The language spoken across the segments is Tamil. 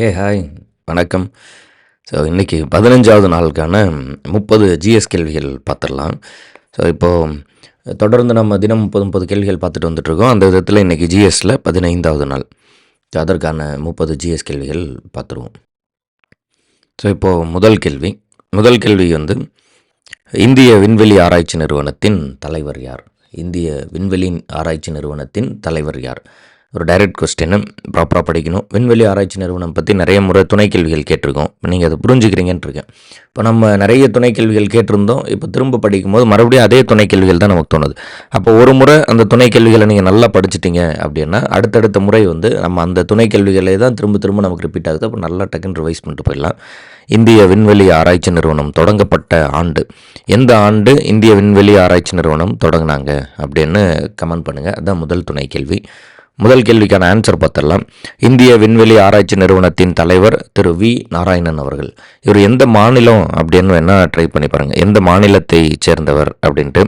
ஏ ஹாய் வணக்கம். ஸோ இன்றைக்கி பதினஞ்சாவது நாளுக்கான முப்பது ஜிஎஸ் கேள்விகள் பார்த்துடலாம். ஸோ இப்போது தொடர்ந்து நம்ம தினம் முப்பது முப்பது கேள்விகள் பார்த்துட்டு வந்துட்ருக்கோம் அந்த விதத்தில் இன்றைக்கி ஜிஎஸ்சில் பதினைந்தாவது நாள். ஸோ அதற்கான முப்பது ஜிஎஸ் கேள்விகள் பார்த்துருவோம். ஸோ இப்போது முதல் கேள்வி. முதல் கேள்வி வந்து இந்திய விண்வெளி ஆராய்ச்சி நிறுவனத்தின் தலைவர் யார்? இந்திய விண்வெளி ஆராய்ச்சி நிறுவனத்தின் தலைவர் யார்? ஒரு டைரக்ட் கொஸ்டின்னு ப்ராப்பராக படிக்கணும். விண்வெளி ஆராய்ச்சி நிறுவனம் பற்றி நிறைய முறை துணை கேள்விகள் கேட்டிருக்கோம். இப்போ நீங்கள் அதை புரிஞ்சுக்கிறீங்கன்னு இருக்கேன் இப்போ நம்ம நிறைய துணை கேள்விகள் கேட்டிருந்தோம். இப்போ திரும்ப படிக்கும்போது மறுபடியும் அதே துணை கேள்விகள் தான் நமக்கு தோணுது. அப்போ ஒரு முறை அந்த துணை கேள்விகளை நீங்கள் நல்லா படிச்சிட்டிங்க அப்படின்னா அடுத்தடுத்த முறை வந்து நம்ம அந்த துணை கேள்விகளே தான் திரும்ப திரும்ப நமக்கு ரிப்பீட் ஆகுது. அப்போ நல்லா டக்குன்னு ரிவைஸ் பண்ணிட்டு போயிடலாம். இந்திய விண்வெளி ஆராய்ச்சி நிறுவனம் தொடங்கப்பட்ட ஆண்டு. எந்த ஆண்டு இந்திய விண்வெளி ஆராய்ச்சி நிறுவனம் தொடங்கினாங்க அப்படின்னு கமெண்ட் பண்ணுங்கள் அதுதான் முதல் துணை கேள்வி. முதல் கேள்விக்கான ஆன்சர் பார்த்துடலாம். இந்திய விண்வெளி ஆராய்ச்சி நிறுவனத்தின் தலைவர் திரு வி. நாராயணன் அவர்கள். இவர் எந்த மாநிலம் அப்படின்னு வேணால் ட்ரை பண்ணி பாருங்கள் எந்த மாநிலத்தை சேர்ந்தவர் அப்படின்ட்டு.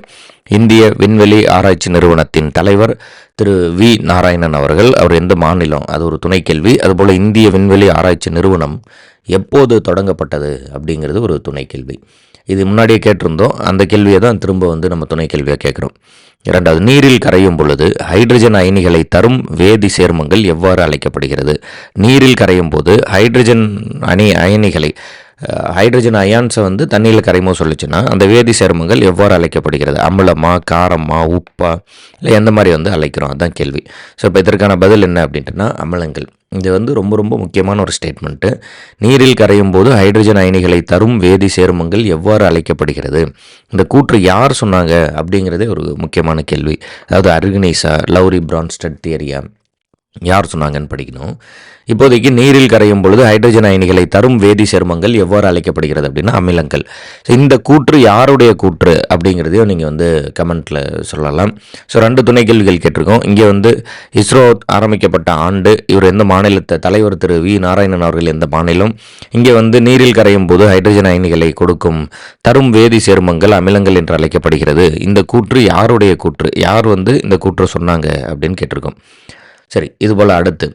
இந்திய விண்வெளி ஆராய்ச்சி நிறுவனத்தின் தலைவர் திரு வி. நாராயணன் அவர்கள். அவர் எந்த மாநிலம்? அது ஒரு துணை கேள்வி. அதுபோல் இந்திய விண்வெளி ஆராய்ச்சி நிறுவனம் எப்போது தொடங்கப்பட்டது அப்படிங்கிறது ஒரு துணை கேள்வி. இது முன்னாடியே கேட்டிருந்தோம். அந்த கேள்வியை தான் திரும்ப வந்து நம்ம துணை கேள்வியாக கேட்குறோம். இரண்டாவது நீரில் கரையும் பொழுது ஹைட்ரஜன் அயனிகளை தரும் வேதி சேர்மங்கள் எவ்வாறு அழைக்கப்படுகிறது? நீரில் கரையும் போது ஹைட்ரஜன் அணி அயனிகளை ஹைட்ரஜன் அயான்ஸை வந்து தண்ணியில் கரைமோ சொல்லிச்சுன்னா அந்த வேதி சேர்மங்கள் எவ்வாறு அழைக்கப்படுகிறது? அமிலமா காரமா உப்பா இல்லை எந்த மாதிரி வந்து அழைக்கிறோம்? அதுதான் கேள்வி. ஸோ இப்போ இதற்கான பதில் என்ன அப்படின்ட்டுனா அமிலங்கள். இது வந்து ரொம்ப ரொம்ப முக்கியமான ஒரு ஸ்டேட்மெண்ட்டு நீரில் கரையும் போது ஹைட்ரஜன் அயனிகளை தரும் வேதி சேர்மங்கள் எவ்வாறு அழைக்கப்படுகிறது? இந்த கூற்று யார் சொன்னாங்க அப்படிங்கிறதே ஒரு முக்கியமான கேள்வி. அதாவது அர்கனைஸா லவ்ரி பிரான்ஸ்டட் தியரியா. யார் சொன்னாங்கன்னு படிக்கணும். இப்போதைக்கு நீரில் கரையும் பொழுது ஹைட்ரஜன் அயனிகளை தரும் வேதி சேர்மங்கள் எவ்வாறு அழைக்கப்படுகிறது அப்படின்னா அமிலங்கள். இந்த கூற்று யாருடைய கூற்று அப்படிங்கிறதையும் நீங்கள் வந்து கமெண்ட்டில் சொல்லலாம். ஸோ ரெண்டு துணை கேள்விகள் கேட்டிருக்கோம். இங்கே வந்து இஸ்ரோ ஆரம்பிக்கப்பட்ட ஆண்டு இவர் எந்த மாநிலத்தை தலைவர் திரு வி. நாராயணன் அவர்கள் எந்த மாநிலம்? இங்கே வந்து நீரில் கரையும் போது ஹைட்ரஜன் அயனிகளை கொடுக்கும் தரும் வேதி சேர்மங்கள் அமிலங்கள் என்று அழைக்கப்படுகிறது. இந்த கூற்று யாருடைய கூற்று? யார் வந்து இந்த கூற்று சொன்னாங்க அப்படின்னு கேட்டிருக்கோம். சரி இது போல் அடுத்து.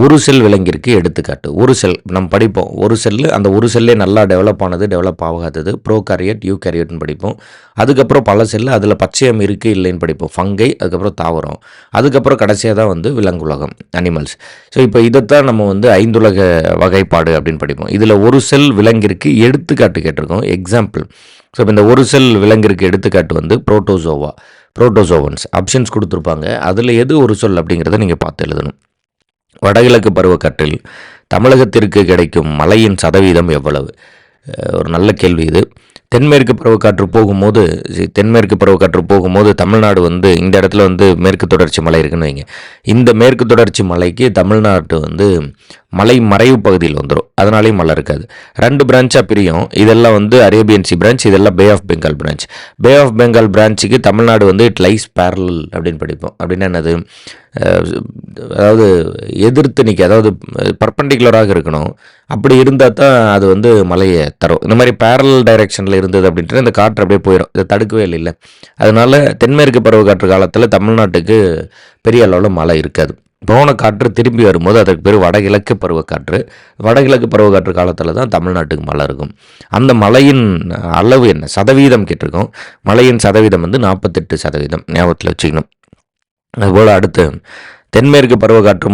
ஒரு செல் விலங்கிற்கு எடுத்துக்காட்டு. ஒரு செல் நம்ம படிப்போம். ஒரு செல்லு அந்த ஒரு செல்லே நல்லா டெவலப் ஆனது டெவலப் ஆகாதது. ப்ரோ கேரியட் யூ கேரியட்னு படிப்போம். அதுக்கப்புறம் பல செல்லு அதில் பச்சையம் இருக்குது இல்லைன்னு படிப்போம். ஃபங்கை அதுக்கப்புறம் தாவரம். அதுக்கப்புறம் கடைசியாக தான் வந்து விலங்குலகம் அனிமல்ஸ் ஸோ இப்போ இதைத்தான் நம்ம வந்து ஐந்துலக வகைப்பாடு அப்படின்னு படிப்போம். இதில் ஒரு செல் விலங்கிற்கு எடுத்துக்காட்டு கேட்டிருக்கோம். எக்ஸாம்பிள் ஸோ இப்போ இந்த ஒரு செல் விலங்கிற்கு எடுத்துக்காட்டு வந்து புரோட்டோசோவா புரோட்டோசோவன்ஸ் ஆப்ஷன்ஸ் கொடுத்துருப்பாங்க. அதில் எது ஒரு சொல் அப்படிங்கிறத நீங்கள் பார்த்து எழுதணும். வடகிழக்கு பருவக்காற்றில் தமிழகத்திற்கு கிடைக்கும் மழையின் சதவீதம் எவ்வளவு? ஒரு நல்ல கேள்வி இது. தென்மேற்கு பருவக்காற்று போகும்போது தென்மேற்கு பருவக்காற்று போகும்போது தமிழ்நாடு வந்து இந்த இடத்துல வந்து மேற்கு தொடர்ச்சி மலை இருக்குன்னு வைங்க. இந்த மேற்கு தொடர்ச்சி மலைக்கு தமிழ்நாட்டு வந்து மலை மறைவு பகுதியில் வந்துடும் அதனாலேயும் மழை இருக்காது. ரெண்டு பிரான்ச்சாக பிரியும். இதெல்லாம் வந்து அரேபியன் சி பிரான்ச் இதெல்லாம் Bay of Bengal branch Bay of Bengal பிரான்ச்சுக்கு Tamil Nadu வந்து இட் லைஸ் பேரல் அப்படின்னு படிப்போம். அப்படின்னா என்னது? அதாவது எதிர்த்து நிற்க அதாவது பர்பண்டிகுலராக இருக்கணும். அப்படி இருந்தால் தான் அது வந்து மலையை தரும். இந்த மாதிரி பேரல் டைரெக்ஷனில் இருந்தது அப்படின்ட்டு இந்த காற்று அப்படியே போயிடும் இதை தடுக்கவே இல்லை. அதனால் தென்மேற்கு பருவக்காற்று காலத்தில் தமிழ்நாட்டுக்கு பெரிய அளவில் மழை இருக்காது. போன காற்று திரும்பி வரும்போது அதற்கு பேர் வடகிழக்கு பருவக்காற்று. வடகிழக்கு பருவக்காற்று காலத்தில் தான் தமிழ்நாட்டுக்கு மழை இருக்கும். அந்த மழையின் அளவு என்ன? சதவீதம் கேட்டிருக்கோம். மழையின் சதவீதம் வந்து நாற்பத்தெட்டு சதவீதம். ஞாபகத்தில் வச்சுக்கணும். அதுபோல் அடுத்து தென்மேற்கு பருவக்காற்று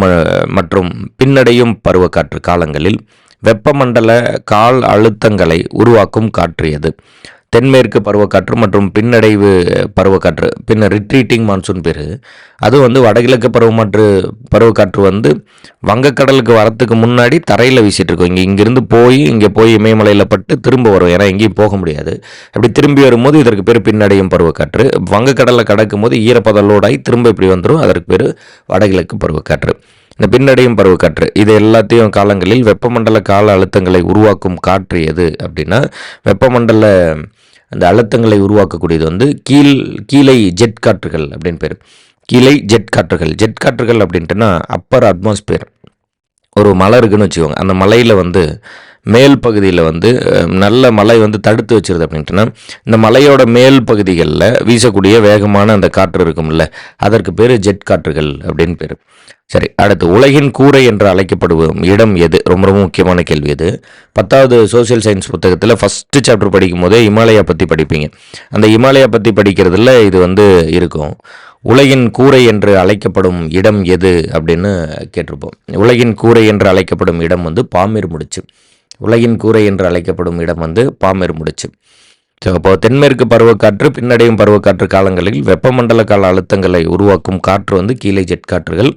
மற்றும் பின்னடையும் பருவக்காற்று காலங்களில் வெப்பமண்டல கால் அழுத்தங்களை உருவாக்கும் காற்று எது? தென்மேற்கு பருவக்காற்று மற்றும் பின்னடைவு பருவக்காற்று பின்ன ரிட்ரீட்டிங் மான்சூன் பேர் அது வந்து வடகிழக்கு பருவமாற்று பருவக்காற்று வந்து வங்கக்கடலுக்கு வரத்துக்கு முன்னாடி தரையில் வீசிட்டுருக்கோம். இங்கே இங்கேருந்து போய் இங்கே போய் இமயமலையில் பட்டு திரும்ப வரும். ஏன்னா எங்கேயும் போக முடியாது. அப்படி திரும்பி வரும்போது இதற்கு பேர் பின்னடையும் பருவக்காற்று. வங்கக்கடலில் கடக்கும் போது ஈரப்பதலோடாய் திரும்ப இப்படி வந்துடும் அதற்கு பேர் வடகிழக்கு பருவக்காற்று. இந்த பின்னடையும் பருவக்காற்று. இது எல்லாத்தையும் காலங்களில் வெப்பமண்டல கால அழுத்தங்களை உருவாக்கும் காற்று எது அப்படின்னா வெப்பமண்டல அந்த அழுத்தங்களை உருவாக்கக்கூடியது வந்து கீழ் கீழே ஜெட் காற்றுகள் அப்படின்னு பேர். கீழே ஜெட் காற்றுகள். ஜெட் காற்றுகள் அப்படின்ட்டுனா அப்பர் அட்மாஸ்பியர் ஒரு மலை இருக்குன்னு வச்சுக்கோங்க. அந்த மலையில் வந்து மேல் பகுதியில் வந்து நல்ல மழை வந்து தடுத்து வச்சிருது அப்படின்ட்டுனா இந்த மலையோட மேல் பகுதிகளில் வீசக்கூடிய வேகமான அந்த காற்று இருக்கும்ல அதற்கு பேர் ஜெட் காற்றுகள் அப்படின்னு பேர். சரி அடுத்து உலகின் கூரை என்று அழைக்கப்படுவோம் இடம் எது? ரொம்ப ரொம்ப முக்கியமான கேள்வி இது. பத்தாவது சோஷியல் சயின்ஸ் புத்தகத்தில் ஃபஸ்ட்டு சாப்டர் படிக்கும் போதே இமாலயா பற்றி படிப்பீங்க. அந்த இமாலயா பற்றி படிக்கிறதுல இது வந்து இருக்கும். உலகின் கூரை என்று அழைக்கப்படும் இடம் எது? அப்படின்னு கேட்டிருப்போம். உலகின் கூரை என்று அழைக்கப்படும் இடம் வந்து பாமீர் முடிச்சு. உலகின் கூரை என்று அழைக்கப்படும் இடம் வந்து பாமீர் முடிச்சு. ஸோ அப்போ தென்மேற்கு பருவக்காற்று பின்னடையும் பருவக்காற்று காலங்களில் வெப்பமண்டல கால அழுத்தங்களை உருவாக்கும் காற்று வந்து கீழே ஜெட் காற்றுகள்.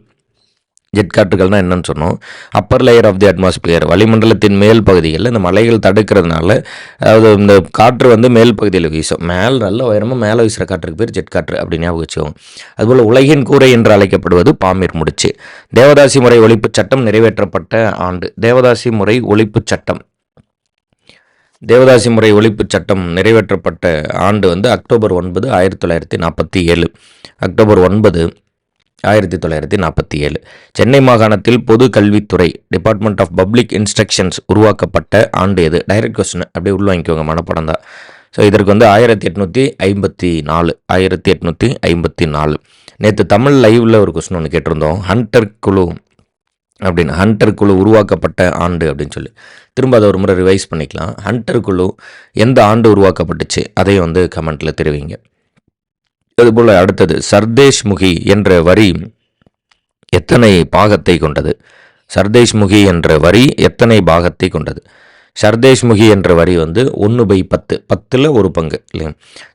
ஜெட் காற்றுகள்னால் என்னன்னு சொன்னோம். Upper layer of the atmosphere வளிமண்டலத்தின் மேல் பகுதிகளில் இந்த மலைகள் தடுக்கிறதுனால அதாவது இந்த காற்று வந்து மேல் பகுதியில் வீசும். மேல் நல்ல உயரமாக மேலே வீசுகிற காற்றுக்கு பேர் ஜெட் காற்று அப்படி ஞாபகம் வச்சுக்கோங்க. அதுபோல் உலகின் கூரை என்று அழைக்கப்படுவது பாமீர் முடிச்சு. தேவதாசி முறை ஒழிப்புச் சட்டம் நிறைவேற்றப்பட்ட ஆண்டு. தேவதாசி முறை ஒழிப்புச் சட்டம். தேவதாசி முறை ஒழிப்புச் சட்டம் நிறைவேற்றப்பட்ட ஆண்டு வந்து அக்டோபர் ஒன்பது ஆயிரத்தி தொள்ளாயிரத்தி நாற்பத்தி ஏழு. அக்டோபர் ஒன்பது ஆயிரத்தி தொள்ளாயிரத்தி நாற்பத்தி ஏழு. சென்னை மாகாணத்தில் பொது கல்வித்துறை டிபார்ட்மெண்ட் ஆஃப் பப்ளிக் இன்ஸ்ட்ரக்ஷன்ஸ் உருவாக்கப்பட்ட ஆண்டு எது? டைரக்ட் கொஸ்டின் அப்படியே உள்வாங்கிக்கோங்க மனப்படம் தான். ஸோ இதற்கு வந்து ஆயிரத்தி எட்நூற்றி ஐம்பத்தி நாலு ஆயிரத்தி எட்நூற்றி ஐம்பத்தி நாலு. நேற்று தமிழ் லைவில் ஒரு கொஸ்டின் ஒன்று கேட்டிருந்தோம். ஹண்டர் குழு அப்படின்னு. ஹண்டர் குழு உருவாக்கப்பட்ட ஆண்டு அப்படின்னு சொல்லி. திரும்ப அதை ஒரு முறை ரிவைஸ் பண்ணிக்கலாம். ஹண்டர் குழு எந்த ஆண்டு உருவாக்கப்பட்டுச்சு? அதையும் வந்து கமெண்ட்டில் தெரிவிங்க. அதுபோல் அடுத்தது சர்தேஷ் முகி என்ற வரி எத்தனை பாகத்தை கொண்டது? சர்தேஷ் முகி என்ற வரி எத்தனை பாகத்தை கொண்டது? சர்தேஷ் முகி என்ற வரி வந்து ஒன்று பை பத்து பத்தில் ஒரு பங்கு இல்லையா?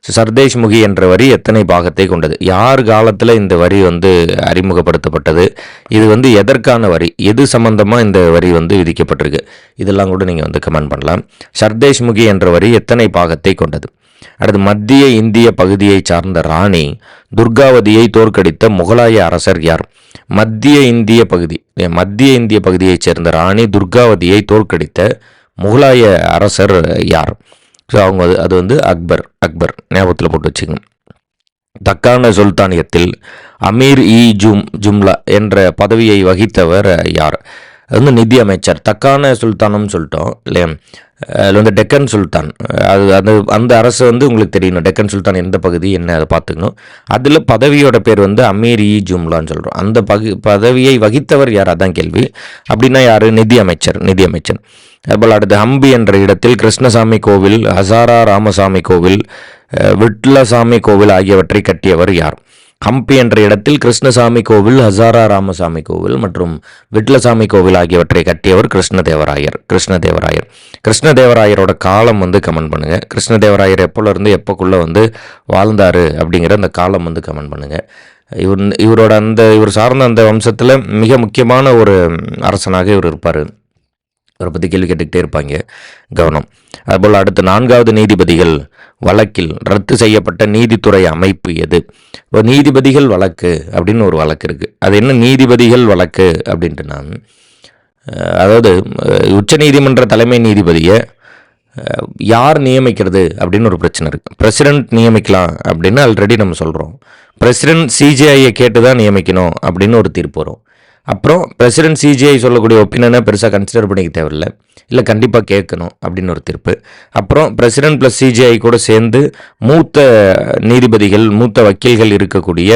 ஸோ சர்தேஷ் முகி என்ற வரி எத்தனை பாகத்தை கொண்டது? யார் காலத்தில் இந்த வரி வந்து அறிமுகப்படுத்தப்பட்டது? இது வந்து எதற்கான வரி? எது சம்பந்தமாக இந்த வரி வந்து விதிக்கப்பட்டிருக்கு? இதெல்லாம் கூட நீங்கள் வந்து கமெண்ட் பண்ணலாம். சர்தேஷ் முகி என்ற வரி எத்தனை பாகத்தை கொண்டது? அடுத்து மத்திய இந்திய பகுதியை சார்ந்த ராணி துர்காவதியை தோற்கடித்த முகலாய அரசர் யார்? மத்திய இந்திய பகுதி மத்திய இந்திய பகுதியைச் சேர்ந்த ராணி துர்காவதியை தோற்கடித்த முகலாய அரசர் யார்? ஸோ அவங்க அது அது வந்து அக்பர் அக்பர். ஞாபகத்தில் போட்டு வச்சுக்கோங்க. தக்கான சுல்தானியத்தில் அமீர் இ ஜும் ஜும்லா என்ற பதவியை வகித்தவர் யார்? அது வந்து நிதி அமைச்சர். தக்கான சுல்தானம்னு சொல்லிட்டோம் இல்லையா? அதில் வந்து டெக்கன் சுல்தான். அது அது அந்த அரசு வந்து உங்களுக்கு தெரியணும் டெக்கன் சுல்தான் எந்த பகுதி என்ன அதை பார்த்துக்கணும். அதில் பதவியோட பேர் வந்து அமீர் இ. ஜும்லான்னு சொல்கிறோம் அந்த பகு பதவியை வகித்தவர் யார்? அதான் கேள்வி. அப்படின்னா யார்? நிதி அமைச்சர் நிதி அமைச்சர் அதுபோல் அடுத்து ஹம்பி என்ற இடத்தில் கிருஷ்ணசாமி கோவில் ஹசாரா ராமசாமி கோவில் விட்லசாமி கோவில் ஆகியவற்றை கட்டியவர் யார்? ஹம்பி என்ற இடத்தில் கிருஷ்ணசாமி கோவில் ஹசாரா ராமசாமி கோவில் மற்றும் விட்லசாமி கோவில் ஆகியவற்றை கட்டியவர் கிருஷ்ணதேவராயர் கிருஷ்ணதேவராயர். கிருஷ்ணதேவராயரோட காலம் வந்து கமெண்ட் பண்ணுங்கள் கிருஷ்ணதேவராயர் எப்போலேருந்து எப்போக்குள்ளே வந்து வாழ்ந்தார் அப்படிங்கிற அந்த காலம் வந்து கமெண்ட் பண்ணுங்கள் இவர் இவரோட அந்த இவர் சார்ந்த அந்த வம்சத்தில் மிக முக்கியமான ஒரு அரசனாக இவர் இருப்பார். இவரை பற்றி கேள்வி கேட்டுக்கிட்டே இருப்பாங்க கவனம். அதுபோல் அடுத்து நான்காவது நீதிபதிகள் வழக்கில் ரத்து செய்யப்பட்ட நீதித்துறை அமைப்பு எது? இப்போ நீதிபதிகள் வழக்கு அப்படின்னு ஒரு வழக்கு இருக்குது அது என்ன நீதிபதிகள் வழக்கு அப்படின்ட்டுனா நான் அதாவது உச்ச உச்சநீதிமன்ற தலைமை நீதிபதியை யார் நியமிக்கிறது அப்படின்னு ஒரு பிரச்சனை இருக்குது பிரசிடென்ட் நியமிக்கலாம் அப்படின்னு ஆல்ரெடி நம்ம சொல்கிறோம் பிரசிடென்ட் சிஜிஐயை கேட்டு தான் நியமிக்கணும் அப்படின்னு ஒரு தீர்ப்பு வரும். அப்புறம் பிரசிடென்ட் சிஜிஐ சொல்லக்கூடிய ஒப்பீனியனை பெருசாக கன்சிடர் பண்ணிக்க தேவையில்ல. இல்லை கண்டிப்பாக கேட்கணும் அப்படின்னு ஒரு தீர்ப்பு. அப்புறம் பிரசிடென்ட் ப்ளஸ் சிஜிஐ கூட சேர்ந்து மூத்த நீதிபதிகள் மூத்த வக்கீல்கள் இருக்கக்கூடிய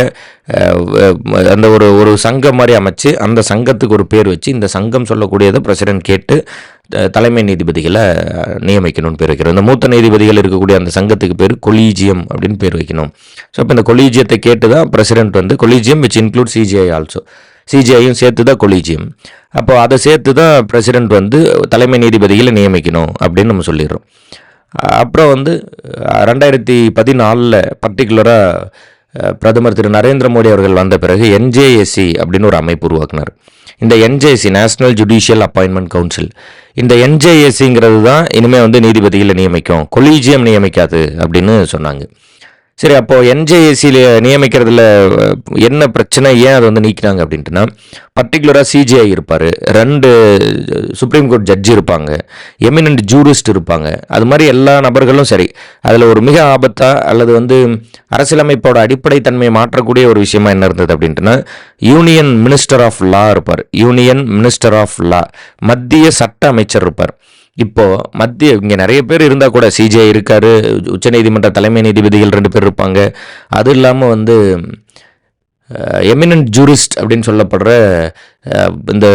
அந்த ஒரு ஒரு சங்கம் மாதிரி அமைச்சு அந்த சங்கத்துக்கு ஒரு பேர் வச்சு இந்த சங்கம் சொல்லக்கூடியதை பிரசிடென்ட் கேட்டு தலைமை நீதிபதிகளை நியமிக்கணும்னு பேர் வைக்கிறோம் இந்த மூத்த நீதிபதிகள் இருக்கக்கூடிய அந்த சங்கத்துக்கு பேர் கொலீஜியம் அப்படின்னு பேர் வைக்கணும். ஸோ இப்போ இந்த கொலீஜியத்தை கேட்டு தான் பிரசிடென்ட் வந்து collegium which include CJI also சிஜேயும் சேர்த்து தான் கொலீஜியம். அப்போ அதை சேர்த்து தான் பிரசிடெண்ட் வந்து தலைமை நீதிபதிகளை நியமிக்கணும் அப்படின்னு நம்ம சொல்லிடுறோம். அப்புறம் வந்து ரெண்டாயிரத்தி பதினாலில் பர்டிகுலராக பிரதமர் திரு நரேந்திர மோடி அவர்கள் வந்த பிறகு என்ஜேஎஸ்சி அப்படின்னு ஒரு அமைப்பு உருவாக்குனார். இந்த NJSC national judicial appointment council இந்த என்ஜேஎஸ்சிங்கிறது தான் இனிமேல் வந்து நீதிபதிகளை நியமிக்கும். கொலீஜியம் நியமிக்காது அப்படின்னு சொன்னாங்க. சரி அப்போது என்ஜேஏசியில் நியமிக்கிறதுல என்ன பிரச்சனை ஏன் அதை வந்து நீக்கினாங்க அப்படின்ட்டுனா பர்டிகுலராக சிஜிஐ இருப்பார். ரெண்டு சுப்ரீம் கோர்ட் ஜட்ஜி இருப்பாங்க. எமினன்ட் ஜூரிஸ்ட் இருப்பாங்க. அது மாதிரி எல்லா நபர்களும் சரி அதில் ஒரு மிக ஆபத்தாக அல்லது வந்து அரசியலமைப்போட அடிப்படை தன்மையை மாற்றக்கூடிய ஒரு விஷயமா என்ன இருந்தது அப்படின்ட்டுனா யூனியன் மினிஸ்டர் ஆஃப் லா இருப்பார். யூனியன் மினிஸ்டர் ஆஃப் லா மத்திய சட்ட அமைச்சர் இருப்பார். இப்போது மத்திய இங்கே நிறைய பேர் இருந்தால் கூட சிஜே இருக்கார் உச்சநீதிமன்ற தலைமை நீதிபதிகள் ரெண்டு பேர் இருப்பாங்க. அது இல்லாமல் வந்து எமினன்ட் ஜூரிஸ்ட் அப்படின்னு சொல்லப்படுற இந்த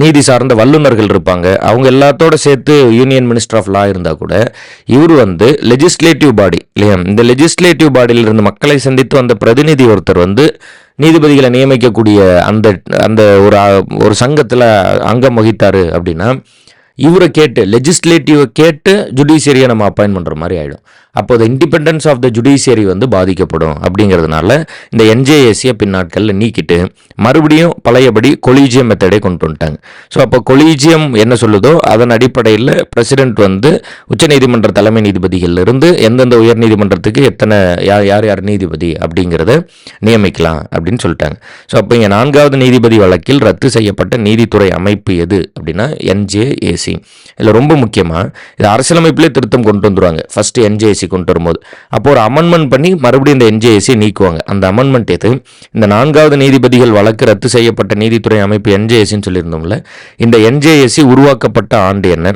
நீதி சார்ந்த வல்லுநர்கள் இருப்பாங்க. அவங்க எல்லாத்தோட சேர்த்து யூனியன் மினிஸ்டர் ஆஃப் லா இருந்தால் கூட இவர் வந்து லெஜிஸ்லேட்டிவ் பாடி இல்லையா? இந்த லெஜிஸ்லேட்டிவ் பாடியில் இருந்து மக்களை சந்தித்து வந்த பிரதிநிதி ஒருத்தர் வந்து நீதிபதிகளை நியமிக்கக்கூடிய அந்த அந்த ஒரு ஒரு சங்கத்தில் அங்கம் வகித்தார் அப்படின்னா இவரை கேட்டு லெஜிஸ்லேட்டிவை கேட்டு ஜுடிஷியரியை நம்ம அப்பாயின்ட் பண்ணுற மாதிரி ஆகிடும் அப்போ இண்டிபெண்டன்ஸ் ஆஃப் த ஜுடிஷியரி வந்து பாதிக்கப்படும் அப்படிங்கிறதுனால இந்த என்ஜேஎஸ்சியை பின்னாட்களில் நீக்கிட்டு மறுபடியும் பழையபடி கொலீஜியம் மெத்தடே கொண்டு வந்துட்டாங்க. ஸோ அப்போ கொலீஜியம் என்ன சொல்லுதோ அதன் அடிப்படையில் பிரசிடென்ட் வந்து உச்சநீதிமன்ற தலைமை நீதிபதிகளிலிருந்து எந்தெந்த உயர் நீதிமன்றத்துக்கு எத்தனை யார் யார் யார் நீதிபதி அப்படிங்கிறத நியமிக்கலாம் அப்படின்னு சொல்லிட்டாங்க. ஸோ அப்போ இங்கே நான்காவது நீதிபதி வழக்கில் ரத்து செய்யப்பட்ட நீதித்துறை அமைப்பு எது அப்படின்னா என்ஜேஏசி இதில் ரொம்ப முக்கியமாக இது அரசியலமைப்பிலே திருத்தம் கொண்டு வந்துருவாங்க. ஃபஸ்ட்டு என்ஜேசி என்ஜேஏசி கொண்டு வரும்போது. அப்போ ஒரு அமெண்ட்மெண்ட் பண்ணி மறுபடியும் இந்த என்ஜேஏசி நீக்குவாங்க. அந்த அமெண்ட்மெண்ட் எது? இந்த நான்காவது நீதிபதிகள் வழக்கு ரத்து செய்யப்பட்ட நீதித்துறை அமைப்பு என்ஜேஏசின்னு சொல்லியிருந்தோம்ல. இந்த என்ஜேஏசி உருவாக்கப்பட்ட ஆண்டு என்ன?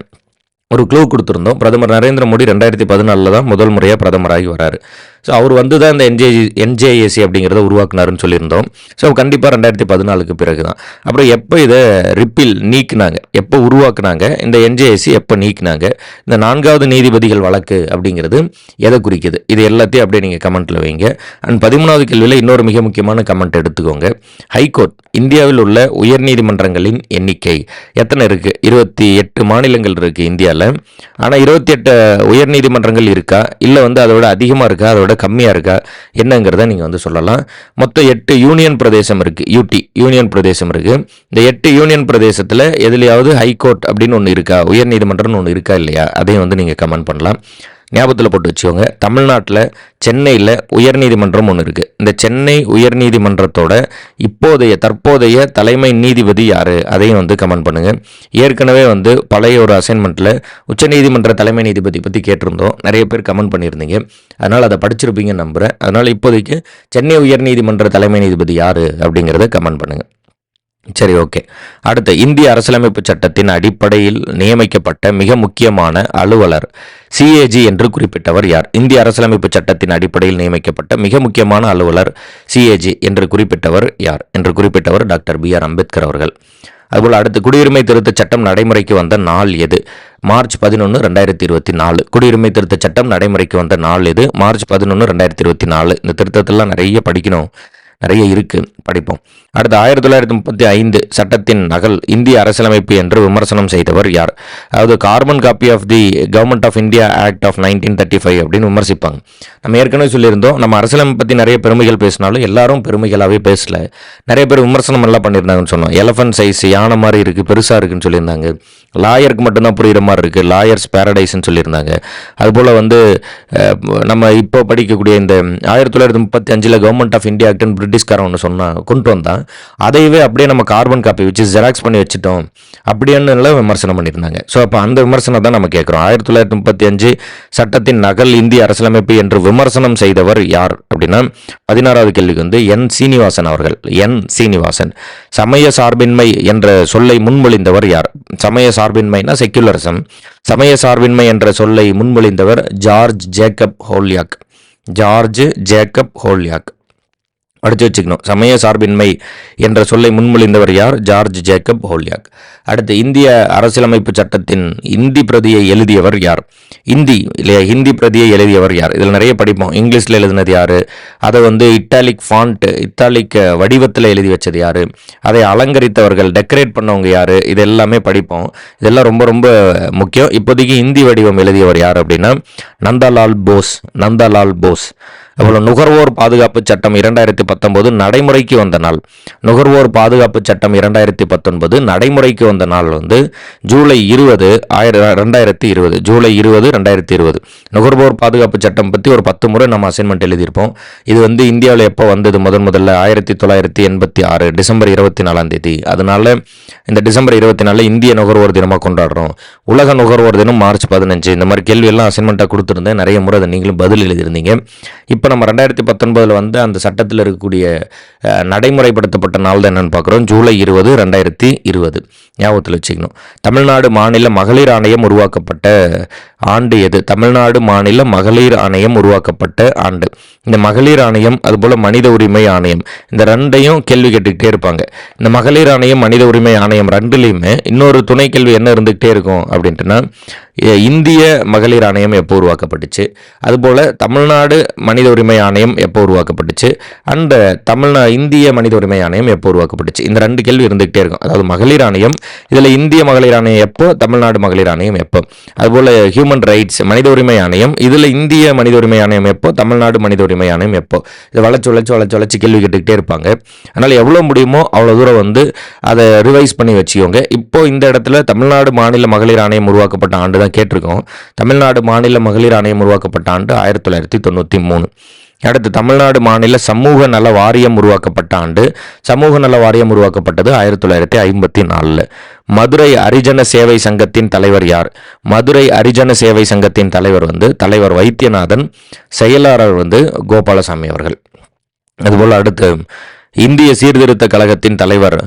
ஒரு க்ளூ கொடுத்துருந்தோம். பிரதமர் நரேந்திர மோடி ரெண்டாயிரத்தி பதினாலில் தான் முதல் முறையாக பிரதமராகி வராரு. ஸோ அவர் வந்து தான் இந்த என்ஜே என்ஜேஏசி அப்படிங்கிறத உருவாக்குனாருன்னு சொல்லியிருந்தோம். ஸோ கண்டிப்பாக ரெண்டாயிரத்தி பதினாலுக்கு பிறகு தான் அப்புறம் எப்போ இதை ரிப்பில் நீக்கினாங்க? எப்போ உருவாக்குனாங்க? இந்த என்ஜேஏசி எப்போ நீக்கினாங்க? இந்த நான்காவது நீதிபதிகள் வழக்கு அப்படிங்கிறது எதை குறிக்குது? இது எல்லாத்தையும் அப்படியே நீங்கள் கமெண்ட்டில் வைங்க. அண்ட் பதிமூணாவது கேள்வியில் இன்னொரு மிக முக்கியமான கமெண்ட் எடுத்துக்கோங்க. ஹைகோர்ட் இந்தியாவில் உள்ள உயர்நீதிமன்றங்களின் எண்ணிக்கை எத்தனை இருக்குது இருபத்தி எட்டு மாநிலங்கள் இருக்குது இந்தியாவில் ஆனால் இருபத்தி எட்டு உயர்நீதிமன்றங்கள் இருக்கா? இல்லை வந்து அதை விட அதிகமாக இருக்கா? அதை விட கம்மியாக இருக்கா? என்னங்கிறத நீங்கள் வந்து சொல்லலாம். மொத்தம் எட்டு யூனியன் பிரதேசம் இருக்குது யூடி யூனியன் பிரதேசம் இருக்குது இந்த எட்டு யூனியன் பிரதேசத்தில் எதுலையாவது ஹைகோர்ட் அப்படின்னு ஒன்று இருக்கா? உயர்நீதிமன்றம்னு ஒன்று இருக்கா இல்லையா? அதையும் வந்து நீங்கள் கமெண்ட் பண்ணலாம். ஞாபகத்தில் போட்டு வச்சுக்கோங்க. தமிழ்நாட்டில் சென்னையில் உயர்நீதிமன்றம் ஒன்று இருக்குது இந்த சென்னை உயர்நீதிமன்றத்தோட இப்போதைய தற்போதைய தலைமை நீதிபதி யார்? அதையும் வந்து கமெண்ட் பண்ணுங்கள் ஏற்கனவே வந்து பழைய ஒரு அசைன்மெண்ட்டில் உச்சநீதிமன்ற தலைமை நீதிபதி பற்றி கேட்டிருந்தோம். நிறைய பேர் கமெண்ட் பண்ணியிருந்தீங்க. அதனால் அதை படிச்சிருப்பீங்கன்னு நம்புகிறேன் அதனால் இப்போதைக்கு சென்னை உயர்நீதிமன்ற தலைமை நீதிபதி யார் அப்படிங்கிறத கமெண்ட் பண்ணுங்கள் சரி ஓகே அடுத்து இந்திய அரசியலமைப்பு சட்டத்தின் அடிப்படையில் நியமிக்கப்பட்ட மிக முக்கியமான அலுவலர் சிஏஜி என்று குறிப்பிட்டவர் யார்? இந்திய அரசியலமைப்பு சட்டத்தின் அடிப்படையில் நியமிக்கப்பட்ட மிக முக்கியமான அலுவலர் சிஏஜி என்று குறிப்பிட்டவர் யார்? என்று குறிப்பிட்டவர் டாக்டர் பி ஆர் அம்பேத்கர் அவர்கள். அதுபோல் அடுத்து குடியுரிமை திருத்தச் சட்டம் நடைமுறைக்கு வந்த நாள் எது? மார்ச் பதினொன்று ரெண்டாயிரத்தி இருபத்தி நாலு. குடியுரிமை திருத்தச் சட்டம் நடைமுறைக்கு வந்த நாள் எது? மார்ச் பதினொன்று ரெண்டாயிரத்தி இருபத்தி நாலு. இந்த திருத்தத்தெல்லாம் நிறைய படிக்கணும். நிறைய இருக்கு. படிப்போம். அடுத்து ஆயிரத்தி தொள்ளாயிரத்தி முப்பத்தி ஐந்து சட்டத்தின் நகல் இந்திய அரசியலமைப்பு என்று விமர்சனம் செய்தவர் யார்? அதாவது carbon copy of the Government of India Act of nineteen thirty five அப்படின்னு விமர்சிப்பாங்க. நம்ம ஏற்கனவே சொல்லியிருந்தோம் நம்ம அரசியலமைப்பு பற்றி நிறைய பெருமைகள் பேசினாலும் எல்லாரும் பெருமைகளாகவே பேசல. நிறைய பேர் விமர்சனம் எல்லாம் பண்ணியிருந்தாங்கன்னு சொன்னோம். எலஃபன்ட் சைஸ் யானை மாதிரி இருக்குது பெருசாக இருக்குன்னு சொல்லியிருந்தாங்க. லாயருக்கு மட்டும்தான் புரியுற மாதிரி இருக்குது லாயர்ஸ் பேரடைஸ்ன்னு சொல்லியிருந்தாங்க. அதுபோல் வந்து நம்ம இப்போ படிக்கக்கூடிய இந்த ஆயிரத்தி தொள்ளாயிரத்தி முப்பத்தி அஞ்சில் கவர்மெண்ட் ஆஃப் இந்தியா ஆக்ட்னு பிரிட்டிஷ்காரன் ஒன்று சொன்னான் கொண்டு வந்தான். அதையவே அப்படியே நம்ம கார்பன் காப்பி வச்சு ஜெராக்ஸ் பண்ணி வச்சுட்டோம். அப்படின்னு விமர்சனம் பண்ணியிருந்தாங்க. ஸோ அப்போ அந்த விமர்சனம் தான் நம்ம கேட்குறோம். ஆயிரத்தி தொள்ளாயிரத்தி முப்பத்தி அஞ்சு சட்டத்தின் நகல் இந்திய அரசியலமைப்பு என்று விமர்சனம் செய்தவர் யார் அப்படின்னா பதினாறாவது கேள்விக்கு வந்து என் சீனிவாசன் அவர்கள். என் சீனிவாசன். சமய சார்பின்மை என்ற சொல்லை முன்மொழிந்தவர் யார்? சமய சார்பின்மைனா செக்யுலரிசம் சமய சார்பின்மை என்ற சொல்லை முன்மொழிந்தவர் George Jacob Holyoake. George Jacob Holyoake. படிச்சு வச்சுக்கணும். சமய சார்பின்மை என்ற சொல்லை முன்மொழிந்தவர் யார்? George Jacob Holyoake. அடுத்து இந்திய அரசியலமைப்பு சட்டத்தின் இந்தி பிரதியை எழுதியவர் யார்? இந்தி இல்லையா ஹிந்தி பிரதியை எழுதியவர் யார்? இதில் நிறைய படிப்போம். இங்கிலீஷில் எழுதினது யார்? அதை வந்து இட்டாலிக் ஃபாண்ட் இத்தாலிக் வடிவத்தில் எழுதி வச்சது யார்? அதை அலங்கரித்தவர்கள் டெக்கரேட் பண்ணவங்க யார்? இது எல்லாமே படிப்போம். இதெல்லாம் ரொம்ப ரொம்ப முக்கியம். இப்போதைக்கு இந்தி வடிவம் எழுதியவர் யார் அப்படின்னா நந்தாலால் போஸ். நந்தாலால் போஸ். அப்புறம் நுகர்வோர் பாதுகாப்பு சட்டம் இரண்டாயிரத்தி பத்தொன்பது நடைமுறைக்கு வந்த நாள். நுகர்வோர் பாதுகாப்பு சட்டம் இரண்டாயிரத்தி பத்தொன்பது நடைமுறைக்கு வந்த நாள் வந்து ஜூலை இருபது ஆயிர ரெண்டாயிரத்தி இருபது. ஜூலை இருபது ரெண்டாயிரத்தி இருபது. நுகர்வோர் பாதுகாப்பு சட்டம் பற்றி ஒரு பத்து முறை நம்ம அசைன்மெண்ட் எழுதியிருப்போம். இது வந்து இந்தியாவில் எப்போ வந்தது? முதன் முதல்ல ஆயிரத்தி தொள்ளாயிரத்தி எண்பத்தி ஆறு டிசம்பர் இருபத்தி நாலாம் தேதி. அதனால இந்த டிசம்பர் இருபத்தி நாலு இந்திய நுகர்வோர் தினமாக கொண்டாடுறோம். உலக நுகர்வோர் தினம் மார்ச் பதினஞ்சு. இந்த மாதிரி கேள்வியெல்லாம் அசைன்மெண்ட்டாக கொடுத்துருந்தேன். நிறைய முறை அதை நீங்களும் பதில் எழுதியிருந்தீங்க. இப்போ நம்ம ரெண்டாயிரத்தி பத்தொன்பதில் வந்து அந்த சட்டத்தில் இருக்கக்கூடிய நடைமுறைப்படுத்தப்பட்ட நாள் தான் என்னென்னு பார்க்குறோம் ஜூலை இருபது ரெண்டாயிரத்தி இருபது. ஞாபகத்தில் வச்சுக்கணும். தமிழ்நாடு மாநில மகளிர் ஆணையம் உருவாக்கப்பட்ட ஆண்டு எது? தமிழ்நாடு மாநில மகளிர் ஆணையம் உருவாக்கப்பட்ட ஆண்டு. இந்த மகளிர் ஆணையம் அதுபோல் மனித உரிமை ஆணையம் இந்த ரெண்டையும் கேள்வி கேட்டுக்கிட்டே இருப்பாங்க. இந்த மகளிர் ஆணையம் மனித உரிமை ஆணையம் ரெண்டுலேயுமே இன்னொரு துணை கேள்வி என்ன இருந்துக்கிட்டே இருக்கும் அப்படின்ட்டுனா இந்திய மகளிர் ஆணையம் எப்போ உருவாக்கப்பட்டுச்சு? அதுபோல் தமிழ்நாடு மனித உரிமை ஆணையம் எப்போ உருவாக்கப்பட்டுச்சு? அந்த தமிழ்நா இந்திய மனித உரிமை ஆணையம் எப்போ உருவாக்கப்பட்டுச்சு? இந்த ரெண்டு கேள்வி இருந்துகிட்டே இருக்கும். அதாவது மகளிர் ஆணையம் இதில் இந்திய மகளிர் ஆணையம் எப்போ தமிழ்நாடு மகளிர் ஆணையம் எப்போ? அதுபோல் ஹியூமன் ரைட்ஸ் மனித உரிமை ஆணையம் இதில் இந்திய மனித உரிமை ஆணையம் எப்போ தமிழ்நாடு மனித உரிமை ஆணையம் எப்போ? இதை வளச்சு வளச்சு வளச்சு வளச்சு கேள்வி கேட்டுக்கிட்டே இருப்பாங்க. அதனால் எவ்வளோ முடியுமோ அவ்வளோ தூரம் வந்து அதை ரிவைஸ் பண்ணி வச்சுக்கோங்க. இப்போ இந்த இடத்துல தமிழ்நாடு மாநில மகளிர் ஆணையம் உருவாக்கப்பட்ட ஆண்டு தான் கேட்டிருக்கோம். தமிழ்நாடு மாநில மகளிர் ஆணையம் உருவாக்கப்பட்ட ஆண்டு ஆயிரத்தி தொள்ளாயிரத்தி தொண்ணூற்றி மூணு. அடுத்து தமிழ்நாடு மாநில சமூக நல வாரியம் உருவாக்கப்பட்ட ஆண்டு. சமூக நல வாரியம் உருவாக்கப்பட்டது ஆயிரத்தி தொள்ளாயிரத்தி ஐம்பத்தி நாலில். மதுரை அரிஜன சேவை சங்கத்தின் தலைவர் யார்? மதுரை அரிஜன சேவை சங்கத்தின் தலைவர் வந்து தலைவர் வைத்தியநாதன் செயலாளர் வந்து கோபாலசாமி அவர்கள். அதுபோல் அடுத்து இந்திய சீர்திருத்த கழகத்தின் தலைவர்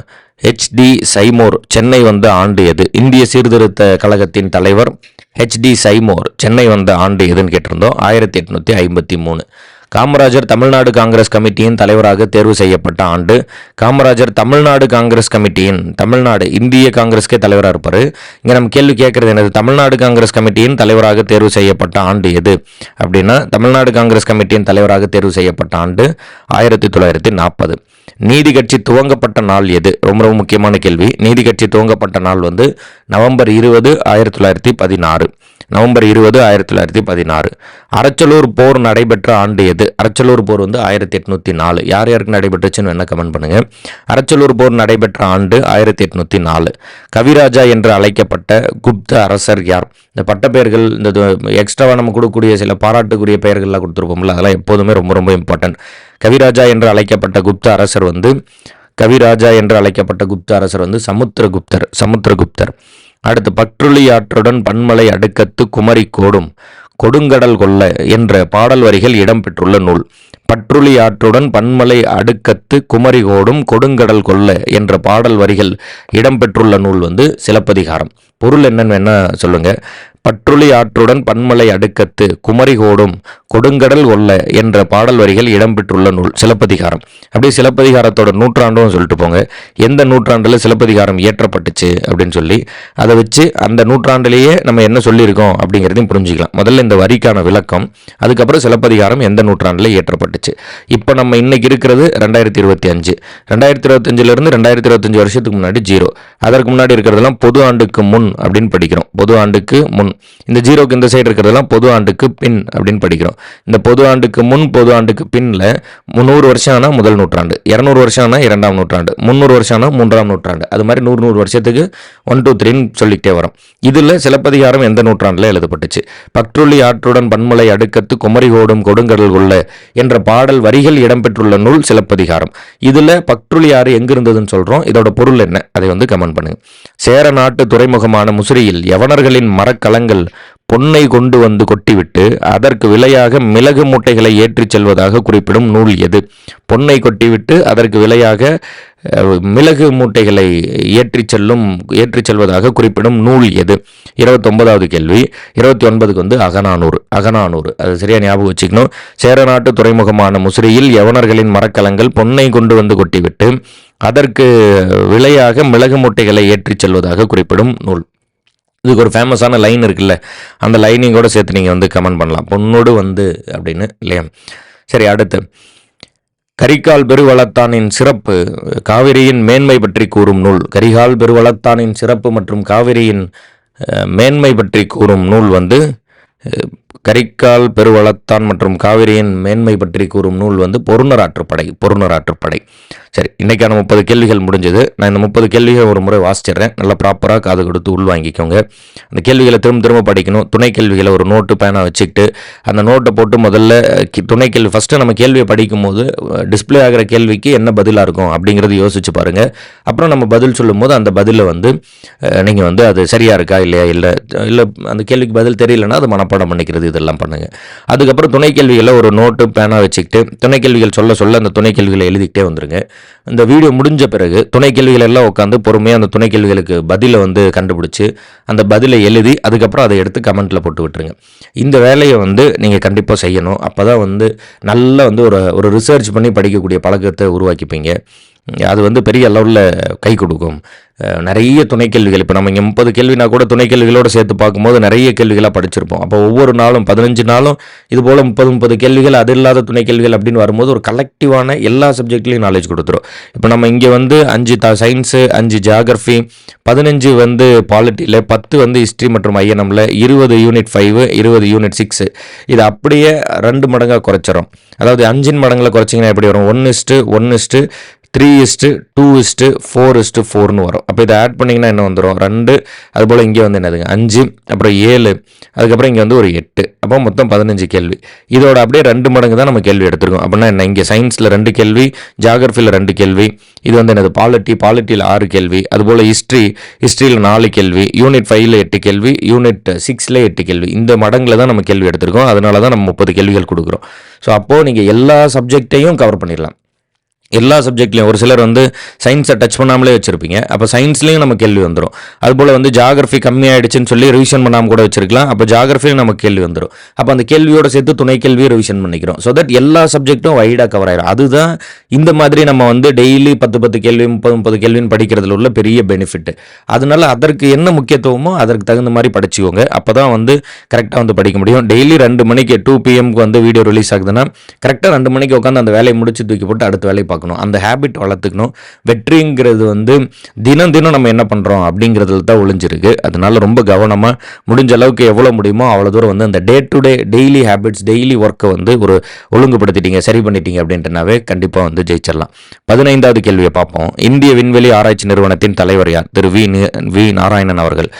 ஹெச்டி சைமோர் சென்னை வந்த ஆண்டு எது? இந்திய சீர்திருத்த கழகத்தின் தலைவர் ஹெச்டி சைமோர் சென்னை வந்த ஆண்டு எதுன்னு கேட்டிருந்தோம். ஆயிரத்தி எட்நூற்றி ஐம்பத்தி மூணு. காமராஜர் தமிழ்நாடு காங்கிரஸ் கமிட்டியின் தலைவராக தேர்வு செய்யப்பட்ட ஆண்டு காமராஜர் தமிழ்நாடு காங்கிரஸ் கமிட்டியின் தமிழ்நாடு இந்திய காங்கிரஸ்க்கே தலைவராக இருப்பார். இங்கே நம்ம கேள்வி கேட்குறது என்னது? தமிழ்நாடு காங்கிரஸ் கமிட்டியின் தலைவராக தேர்வு செய்யப்பட்ட ஆண்டு எது? அப்படின்னா தமிழ்நாடு காங்கிரஸ் கமிட்டியின் தலைவராக தேர்வு செய்யப்பட்ட ஆண்டு ஆயிரத்தி தொள்ளாயிரத்தி நாற்பது. நீதி கட்சி துவங்கப்பட்ட நாள் எது? ரொம்ப ரொம்ப முக்கியமான கேள்வி. நீதி கட்சி துவங்கப்பட்ட நாள் வந்து நவம்பர் இருபது ஆயிரத்தி தொள்ளாயிரத்தி பதினாறு. நவம்பர் இருபது ஆயிரத்தி தொள்ளாயிரத்தி பதினாறு. அரச்சலூர் போர் நடைபெற்ற ஆண்டு எது? அரச்சலூர் போர் வந்து ஆயிரத்தி எட்நூற்றி நாலு. யார் யாருக்கு நடைபெற்றுச்சுன்னு என்ன கமெண்ட் பண்ணுங்க. அரச்சலூர் போர் நடைபெற்ற ஆண்டு ஆயிரத்தி எட்நூற்றி நாலு. கவிராஜா என்று அழைக்கப்பட்ட குப்த அரசர் யார்? இந்த பட்டப்பெயர்கள் இந்த எக்ஸ்ட்ராவாக நம்ம கொடுக்கக்கூடிய சில பாராட்டுக்குரிய பெயர்கள்லாம் கொடுத்துருப்போம்ல அதெல்லாம் எப்போதுமே ரொம்ப ரொம்ப இம்பார்ட்டன்ட் கவிராஜா என்று அழைக்கப்பட்ட குப்த அரசர் வந்து கவிராஜா என்று அழைக்கப்பட்ட குப்த அரசர் வந்து சமுத்திரகுப்தர் சமுத்திரகுப்தர். அடுத்து பற்றுளி ஆற்றுடன் பன்மலை அடுக்கத்து குமரி கோடும் கொடுங்கடல் கொல்ல என்ற பாடல் வரிகள் இடம்பெற்றுள்ள நூல். பற்றுளி ஆற்றுடன் பன்மலை அடுக்கத்து குமரி கோடும் கொடுங்கடல் கொல்ல என்ற பாடல் வரிகள் இடம்பெற்றுள்ள நூல் வந்து சிலப்பதிகாரம். பொருள் என்னன்னு வேணா சொல்லுங்க. பற்றுளி ஆற்றுடன் பன்மலை அடுக்கத்து குமரிகோடும் கொடுங்கடல் கொல்ல என்ற பாடல் வரிகள் இடம்பெற்றுள்ள நூல் சிலப்பதிகாரம். அப்படியே சிலப்பதிகாரத்தோட நூற்றாண்டும் சொல்லிட்டு போங்க. எந்த நூற்றாண்டில் சிலப்பதிகாரம் இயற்றப்பட்டுச்சு அப்படின்னு சொல்லி அதை வச்சு அந்த நூற்றாண்டிலேயே நம்ம என்ன சொல்லியிருக்கோம் அப்படிங்கிறதையும் புரிஞ்சுக்கலாம். முதல்ல இந்த வரிக்கான விளக்கம் அதுக்கப்புறம் சிலப்பதிகாரம் எந்த நூற்றாண்டில் இயற்றப்பட்டுச்சு. இப்போ நம்ம இன்னைக்கு இருக்கிறது ரெண்டாயிரத்தி இருபத்தி அஞ்சு. ரெண்டாயிரத்தி இருபத்தஞ்சிலிருந்து ரெண்டாயிரத்தி இருபத்தஞ்சு வருஷத்துக்கு முன்னாடி ஜீரோ. அதற்கு முன்னாடி இருக்கிறதெல்லாம் பொது ஆண்டுக்கு முன் அப்படின்னு படிக்கிறோம். பொது ஆண்டுக்கு முன். இந்த ஜீரோக்கு இந்த சைடு இருக்கிறதெல்லாம் பொது ஆண்டுக்கு பின் அப்படின்னு படிக்கிறோம். இந்த பொது ஆண்டுக்கு முன் பொது ஆண்டுக்கு பின்ல முந்நூறு வருஷம் ஆனால் முதல் நூற்றாண்டு இரநூறு வருஷம் ஆனால் இரண்டாம் நூற்றாண்டு முந்நூறு வருஷம் ஆனால் மூன்றாம் நூற்றாண்டு. அது மாதிரி நூறு நூறு வருஷத்துக்கு ஒன் டூ த்ரீன்னு சொல்லிக்கிட்டே வரும். இதில் சிலப்பதிகாரம் எந்த நூற்றாண்டில் எழுதப்பட்டுச்சு? பக்ருள்ளி ஆற்றுடன் பன்மலை அடுக்கத்து குமரிகோடும் கொடுங்கடல் உள்ள என்ற பாடல் வரிகள் இடம்பெற்றுள்ள நூல் சிலப்பதிகாரம். இதில் பக்ருளி ஆறு எங்கிருந்ததுன்னு சொல்கிறோம் இதோட பொருள் என்ன? அதை வந்து கமெண்ட் பண்ணுங்க. சேர நாட்டு துறைமுகமான முசிறியில் யவனர்களின் மரக்கலங்கள் பொன்னை கொண்டு வந்து கொட்டிவிட்டு அதற்கு விலையாக மிளகு மூட்டைகளை ஏற்றிச் செல்வதாக குறிப்பிடும் நூல் எது? பொன்னை கொட்டிவிட்டு அதற்கு விலையாக மிளகு மூட்டைகளை ஏற்றிச் செல்லும் ஏற்றிச் செல்வதாக குறிப்பிடும் நூல் எது? இருபத்தொன்பதாவது கேள்வி. இருபத்தி ஒன்பதுக்கு வந்து அகநானூறு. அகநானூறு. அது சரியாக ஞாபகம் வச்சுக்கணும். சேரநாட்டு துறைமுகமான முசிறியில் யவனர்களின் மரக்கலங்கள் பொன்னை கொண்டு வந்து கொட்டிவிட்டு அதற்கு விலையாக மிளகு மூட்டைகளை ஏற்றிச் செல்வதாக குறிப்பிடும் நூல். இதுக்கு ஒரு ஃபேமஸான லைன் இருக்குல்ல. அந்த லைனையும் கூட சேர்த்து நீங்கள் வந்து கமெண்ட் பண்ணலாம். பொண்ணோடு வந்து அப்படின்னு இல்லையா? சரி அடுத்து. கரிகால் பெருவளத்தானின் சிறப்பு காவிரியின் மேன்மை பற்றி கூறும் நூல். கரிகால் பெருவளத்தானின் சிறப்பு மற்றும் காவிரியின் மேன்மை பற்றி கூறும் நூல் வந்து கரிக்கால் பெருவளத்தான் மற்றும் காவிரியின் மேன்மை பற்றி கூறும் நூல் வந்து பொருணராற்றுப்படை பொருணராற்றுப்படை சரி இன்றைக்கான முப்பது கேள்விகள் முடிஞ்சது. நான் இந்த முப்பது கேள்விகள் ஒரு முறை வாசிச்சிடுறேன். நல்லா ப்ராப்பராக காது கொடுத்து உள்வாங்கிக்கோங்க அந்த கேள்விகளை திரும்ப திரும்ப படிக்கணும். துணை கேள்விகளை ஒரு நோட்டு பேனா வச்சுக்கிட்டு அந்த நோட்டை போட்டு முதல்ல கி- துணை கேள்வி ஃபஸ்ட்டு நம்ம கேள்வியை படிக்கும்போது டிஸ்ப்ளே ஆகிற கேள்விக்கு என்ன பதிலாக இருக்கும் அப்படிங்கிறது யோசிச்சு பாருங்கள் அப்புறம் நம்ம பதில் சொல்லும்போது அந்த பதிலை வந்து நீங்கள் வந்து அது சரியாக இருக்கா இல்லையா? இல்லை இல்லை அந்த கேள்விக்கு பதில் தெரியலன்னா அது மனப்பாடம் பண்ணிக்கிறது படிக்கிறது இதெல்லாம் பண்ணுங்கள் அதுக்கப்புறம் துணை கேள்விகளை ஒரு நோட்டு பேனா வச்சுக்கிட்டு துணை கேள்விகள் சொல்ல சொல்ல அந்த துணை கேள்விகளை எழுதிக்கிட்டே வந்துருங்க. இந்த வீடியோ முடிஞ்ச பிறகு துணை கேள்விகள் எல்லாம் உட்காந்து பொறுமையாக அந்த துணை கேள்விகளுக்கு பதிலை வந்து கண்டுபிடிச்சி அந்த பதிலை எழுதி அதுக்கப்புறம் அதை எடுத்து கமெண்ட்டில் போட்டு விட்டுருங்க. இந்த வேலையை வந்து நீங்கள் கண்டிப்பாக செய்யணும். அப்போ தான் வந்து நல்லா வந்து ஒரு ஒரு ரிசர்ச் பண்ணி படிக்கக்கூடிய பழக்கத்தை உருவாக்கிப்பீங்க. அது வந்து பெரிய அளவில் கை கொடுக்கும். நிறைய துணை கேள்விகள். இப்போ நம்ம இங்கே முப்பது கேள்வினா கூட துணை கேள்விகளோடு சேர்த்து பார்க்கும்போது நிறைய கேள்விகளாக படிச்சிருப்போம். அப்போ ஒவ்வொரு நாளும் பதினஞ்சு நாளும் இது போல் முப்பது முப்பது கேள்விகள் அது இல்லாத துணை கேள்விகள் அப்படின்னு வரும்போது ஒரு கலெக்டிவான எல்லா சப்ஜெக்ட்லையும் நாலேஜ் கொடுத்துரும். இப்போ நம்ம இங்கே வந்து அஞ்சு த சயின்ஸு அஞ்சு ஜியாகிரஃபி பதினஞ்சு வந்து பாலிட்டியில் பத்து வந்து ஹிஸ்ட்ரி மற்றும் ஐஎன்எம்ல இருபது யூனிட் ஃபைவ் இருபது யூனிட் சிக்ஸு இது அப்படியே ரெண்டு மடங்காக குறைச்சிரும். அதாவது அஞ்சின் மடங்கில் குறைச்சிங்கன்னா எப்படி வரும்? ஒன்று இஸ்ட்டு ஒன்று is to three is to two is to four is to ஃபோர்னு வரும். அப்போ இதை ஆட் பண்ணிங்கன்னா என்ன வந்துடும் ரெண்டு அதுபோல் இங்கே வந்து என்னதுங்க? அஞ்சு அப்புறம் ஏழு அதுக்கப்புறம் இங்கே வந்து ஒரு எட்டு. அப்போ மொத்தம் பதினஞ்சு கேள்வி. இதோட அப்படியே ரெண்டு மடங்கு தான் நம்ம கேள்வி எடுத்திருக்கோம். அப்படின்னா என்ன? இங்கே சயின்ஸில் ரெண்டு கேள்வி ஜாகிரஃபியில் ரெண்டு கேள்வி இது வந்து என்னது? பாலிட்டி பாலிட்டியில் ஆறு கேள்வி அதுபோல் ஹிஸ்ட்ரி ஹிஸ்ட்ரியில் நாலு கேள்வி யூனிட் ஃபைவ்ல எட்டு கேள்வி யூனிட் சிக்ஸில் எட்டு கேள்வி. இந்த மடங்கில் தான் நம்ம கேள்வி எடுத்திருக்கோம். அதனால தான் நம்ம முப்பது கேள்விகள் கொடுக்குறோம். ஸோ அப்போது நீங்கள் எல்லா சப்ஜெக்டையும் கவர் பண்ணிடலாம். எல்லா சப்ஜெக்ட்லையும் ஒரு சிலர் வந்து சயின்ஸை டச் பண்ணாமலே வச்சுருப்பீங்க. அப்போ சயின்ஸ்லேயும் நம்ம கேள்வி வந்துடும் அதுபோல் வந்து ஜாகிரஃபி கம்மியாயிடுச்சுன்னு சொல்லி ரிவிஷன் பண்ணாமல் கூட வச்சிருக்கலாம். அப்போ ஜாகிரஃபியும் நமக்கு கேள்வி வந்துடும் அப்போ அந்த கேள்வியோட சேர்த்து துணை கேள்வியை ரிவிஷன் பண்ணிக்கிறோம். ஸோ தட் எல்லா சப்ஜெக்ட்டும் வைடாக கவர் ஆயிடும் அதுதான் இந்த மாதிரி நம்ம வந்து டெய்லி பத்து பத்து கேள்வி முப்பது முப்பது கேள்வின்னு படிக்கிறதுல உள்ள பெரிய பெனிஃபிட் அதனால அதற்கு என்ன முக்கியத்துவமோ அதற்கு தகுந்த மாதிரி படிச்சுக்கோங்க. அப்போ தான் வந்து கரெக்டாக வந்து படிக்க முடியும். டெய்லி ரெண்டு மணிக்கு டூ பிஎம்க்கு வந்து வீடியோ ரிலீஸ் ஆகுதுன்னா கரெக்டாக ரெண்டு மணிக்கு உட்காந்து அந்த வேலையை முடிச்சு தூக்கி போட்டு அடுத்த வேலையை பார்க்கணும். அந்த ஹேபிட் வளர்த்துக்கணும். வெற்றிங்கிறது வந்து தினம் தினம் நம்ம என்ன பண்ணுறோம் அப்படிங்கிறதுல தான் ஒளிஞ்சிருக்கு. அதனால ரொம்ப கவனமாக முடிஞ்ச அளவுக்கு எவ்வளோ முடியுமோ அவ்வளோ தூரம் வந்து அந்த day to day daily habits daily ஒர்க்கை வந்து ஒரு ஒழுங்குபடுத்திட்டீங்க சரி பண்ணிட்டீங்க அப்படின்றனாவே கண்டிப்பாக வந்து ஜெயிச்சிடலாம். பதினைந்தாவது கேள்வியை பார்ப்போம். இந்திய விண்வெளி ஆராய்ச்சி நிறுவனத்தின் தலைவர் யார்? திரு வி வி நாராயணன் அவர்கள்.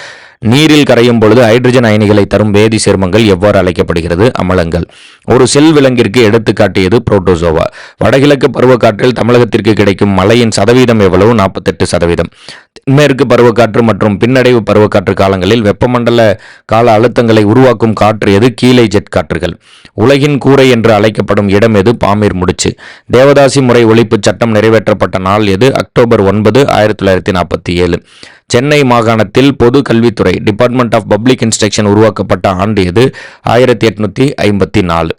நீரில் கரையும் பொழுது ஹைட்ரஜன் அயனிகளை தரும் வேதி சேர்மங்கள் எவ்வாறு அழைக்கப்படுகிறது? அமலங்கள். ஒரு செல் விலங்கிற்கு எடுத்துக்காட்டியது புரோட்டோசோவா வடகிழக்கு பருவக்காற்றில் தமிழகத்திற்கு கிடைக்கும் மழையின் சதவீதம் எவ்வளவு? நாற்பத்தெட்டு சதவீதம். தென்மேற்கு பருவக்காற்று மற்றும் பின்னடைவு பருவக்காற்று காலங்களில் வெப்பமண்டல கால அழுத்தங்களை உருவாக்கும் காற்று எது? கீழே ஜெட் காற்றுகள். உலகின் கூரை என்று அழைக்கப்படும் இடம் எது? பாமீர் முடிச்சு. தேவதாசி முறை ஒழிப்பு சட்டம் நிறைவேற்றப்பட்ட நாள் எது? அக்டோபர் ஒன்பது ஆயிரத்தி தொள்ளாயிரத்தி நாற்பத்தி ஏழு. சென்னை மாகாணத்தில் பொது கல்வித்துறை டிபார்ட்மெண்ட் ஆஃப் பப்ளிக் இன்ஸ்ட்ரக்ஷன் உருவாக்கப்பட்ட ஆண்டு எது? ஆயிரத்தி எட்நூத்தி ஐம்பத்தி நாலு.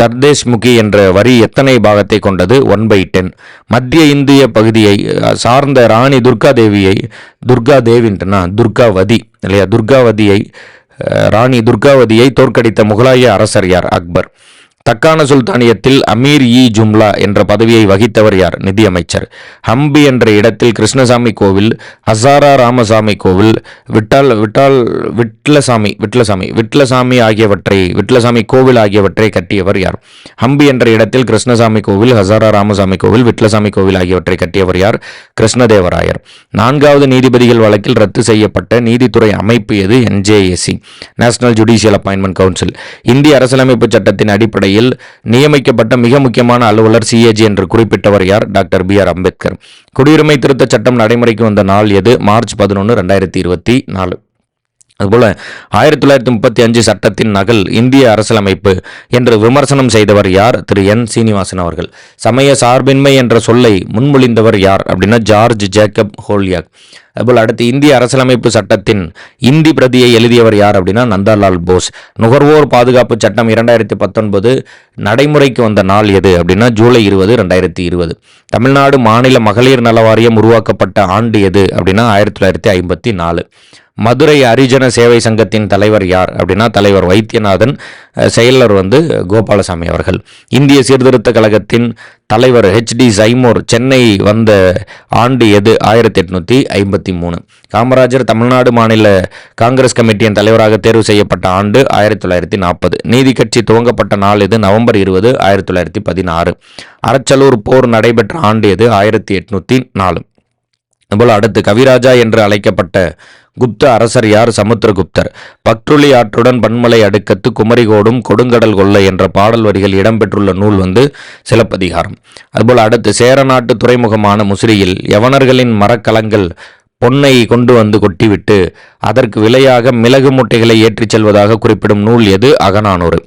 சர்தேஷ்முகி என்ற வரி எத்தனை பாகத்தை கொண்டது? One by ten. மத்திய இந்திய பகுதியை சார்ந்த ராணி துர்கா தேவியை துர்கா தேவின்றனா துர்காவதி இல்லையா? துர்காவதியை ராணி துர்காவதியை தோற்கடித்த முகலாய அரசர் யார்? அக்பர். தக்கான சுல்தானியத்தில் அமீர் இ ஜும்லா என்ற பதவியை வகித்தவர் யார்? நிதியமைச்சர். ஹம்பி என்ற இடத்தில் கிருஷ்ணசாமி கோவில் ஹசாரா ராமசாமி கோவில் விட்டால் விட்டால் விட்லசாமி விட்லசாமி விட்லசாமி ஆகியவற்றை விட்லசாமி கோவில் ஆகியவற்றை கட்டியவர் யார்? ஹம்பி என்ற இடத்தில் கிருஷ்ணசாமி கோவில் ஹசாரா ராமசாமி கோவில் விட்லசாமி கோவில் ஆகியவற்றை கட்டியவர் யார்? கிருஷ்ணதேவராயர். நான்காவது நீதிபதிகள் வழக்கில் ரத்து செய்யப்பட்ட நீதித்துறை அமைப்பு எது? NJAC national judicial appointment council. இந்திய அரசியலமைப்பு சட்டத்தின் அடிப்படை அடிப்படையில் நியமிக்கப்பட்ட மிக முக்கியமான அலுவலர் சிஏஜி என்று குறிப்பிட்டவர் யார்? Doctor B R Ambedkar. குடியுரிமை திருத்த சட்டம் நடைமுறைக்கு வந்த நாள் எது? மார்ச் பதினொன்று ரெண்டாயிரத்தி இருபத்தி நாலு. அதுபோல ஆயிரத்தி தொள்ளாயிரத்தி முப்பத்தி அஞ்சு சட்டத்தின் நகல் இந்திய அரசியலமைப்பு என்று விமர்சனம் செய்தவர் யார்? திரு. என். சீனிவாசன் அவர்கள். சமய சார்பின்மை என்ற சொல்லை முன்மொழிந்தவர் யார்? அப்படின்னா ஜார்ஜ் ஜேக்கப் ஹோல்யாக். அதுபோல் அடுத்து இந்திய அரசியலமைப்பு சட்டத்தின் இந்தி பிரதியை எழுதியவர் யார் அப்படின்னா நந்தாலால் போஸ். நுகர்வோர் பாதுகாப்பு சட்டம் இரண்டாயிரத்தி பத்தொன்பது நடைமுறைக்கு வந்த நாள் எது அப்படின்னா ஜூலை இருபது ரெண்டாயிரத்தி இருபது. தமிழ்நாடு மாநில மகளிர் நல வாரியம் உருவாக்கப்பட்ட ஆண்டு எது அப்படின்னா ஆயிரத்தி தொள்ளாயிரத்தி ஐம்பத்தி நாலு. மதுரை அரிஜன சேவை சங்கத்தின் தலைவர் யார் அப்படின்னா தலைவர் வைத்தியநாதன் செயலர் வந்து கோபாலசாமி அவர்கள். இந்திய சீர்திருத்த கழகத்தின் தலைவர் ஹெச்டி சைமோர் சென்னை வந்த ஆண்டு எது? ஆயிரத்தி எட்நூத்தி ஐம்பத்தி மூணு. காமராஜர் தமிழ்நாடு மாநில காங்கிரஸ் கமிட்டியின் தலைவராக தேர்வு செய்யப்பட்ட ஆண்டு ஆயிரத்தி தொள்ளாயிரத்தி நாற்பது. நீதி கட்சி துவங்கப்பட்ட நாள் எது? நவம்பர் இருபது ஆயிரத்தி தொள்ளாயிரத்தி பதினாறு. அரச்சலூர் போர் நடைபெற்ற ஆண்டு எது? ஆயிரத்தி எட்நூத்தி நாலு. அதுபோல் அடுத்து கவிராஜா என்று அழைக்கப்பட்ட குப்த அரசர் யார் சமுத்திரகுப்தர்? பக்ருளி ஆற்றுடன் பன்மலை அடுக்கத்து குமரிகோடும் கொடுங்கடல் கொள்ளை என்ற பாடல் வரிகள் இடம்பெற்றுள்ள நூல் வந்து சிலப்பதிகாரம். அதுபோல் அடுத்து சேர நாட்டு துறைமுகமான முசிறியில் யவனர்களின் மரக்கலங்கள் பொன்னை கொண்டு வந்து கொட்டிவிட்டு அதற்கு விலையாக மிளகு மூட்டைகளை ஏற்றிச் செல்வதாக குறிப்பிடும் நூல் எது? அகநானூறு.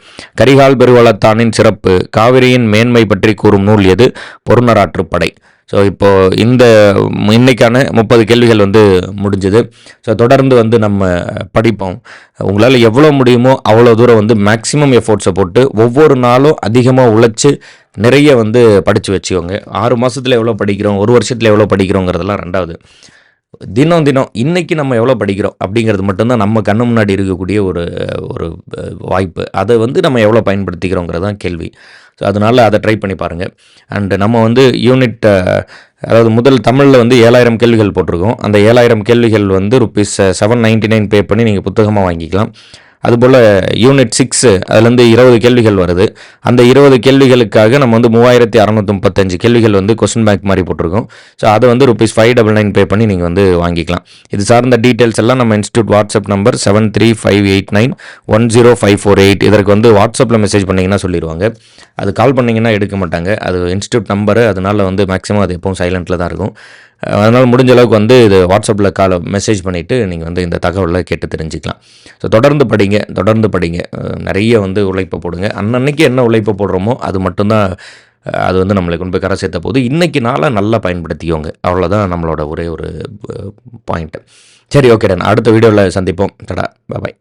கரிகால் பெருவளத்தானின் சிறப்பு காவிரியின் மேன்மை பற்றி கூறும் நூல் எது? பொருணராற்றுப்படை ஸோ இப்போது இந்த இன்னைக்கான முப்பது கேள்விகள் வந்து முடிஞ்சது. ஸோ தொடர்ந்து வந்து நம்ம படிப்போம். உங்களால் எவ்வளோ முடியுமோ அவ்வளோ தூரம் வந்து மேக்ஸிமம் எஃபோர்ட்ஸை போட்டு ஒவ்வொரு நாளும் அதிகமாக உழைச்சி நிறைய வந்து படித்து வச்சுக்கோங்க. ஆறு மாதத்தில் எவ்வளோ படிக்கிறோம் ஒரு வருஷத்தில் எவ்வளோ படிக்கிறோங்கிறதெல்லாம் ரெண்டாவது. தினம் தினம் இன்றைக்கி நம்ம எவ்வளோ படிக்கிறோம் அப்படிங்கிறது மட்டும்தான் நம்ம கண்ணு முன்னாடி இருக்கக்கூடிய ஒரு ஒரு வாய்ப்பு. அதை வந்து நம்ம எவ்வளோ பயன்படுத்திக்கிறோங்கிறது தான் கேள்வி. ஸோ அதனால் அதை ட்ரை பண்ணி பாருங்கள் அண்டு நம்ம வந்து யூனிட் அதாவது முதல் தமிழில் வந்து ஏழாயிரம் கேள்விகள் போட்டிருக்கோம். அந்த ஏழாயிரம் கேள்விகள் வந்து rupees seven ninety nine pay பண்ணி நீங்கள் புத்தகமாக வாங்கிக்கலாம். அதுபோல் யூனிட் சிக்ஸு அதுலேருந்து இருபது கேள்விகள் வருது. அந்த இருபது கேள்விகளுக்காக நம்ம வந்து மூவாயிரத்தி அறநூற்றி முப்பத்தஞ்சு கேள்விகள் வந்து கொஸ்டின் பேங்க் மாதிரி போட்டிருக்கோம். ஸோ அதை வந்து rupees five double nine pay பண்ணி நீங்கள் வந்து வாங்கிக்கலாம். இது சார்ந்த டீட்டெயில்ஸ் எல்லாம் நம்ம institute WhatsApp number seven three five eight nine one zero five four eight இதற்கு வந்து வாட்ஸ்அப்பில் மெசேஜ் பண்ணிங்கன்னா சொல்லிடுவாங்க அது கால் பண்ணிங்கன்னா எடுக்க மாட்டாங்க. அது இன்ஸ்டியூட் நம்பரு அதனால் வந்து மேக்ஸிமம் அது எப்பவும் சைலண்ட்டில் தான் இருக்கும். அதனால் முடிஞ்ச அளவுக்கு வந்து இது வாட்ஸ்அப்பில் கால் மெசேஜ் பண்ணிவிட்டு நீங்கள் வந்து இந்த தகவலை கேட்டு தெரிஞ்சுக்கலாம். ஸோ தொடர்ந்து படிங்க தொடர்ந்து படிங்க. நிறைய வந்து உழைப்பை போடுங்க. அன்னன்னைக்கு என்ன உழைப்பு போடுறோமோ அது மட்டும்தான் அது வந்து நம்மளை கொண்டு போய் கரை சேர்த்த போது இன்றைக்கி நாளாக நல்லா பயன்படுத்திக்கோங்க. அவ்வளோதான் நம்மளோட ஒரே ஒரு பாயிண்ட்டு சரி ஓகே அடுத்த வீடியோவில் சந்திப்போம். தடா பாய்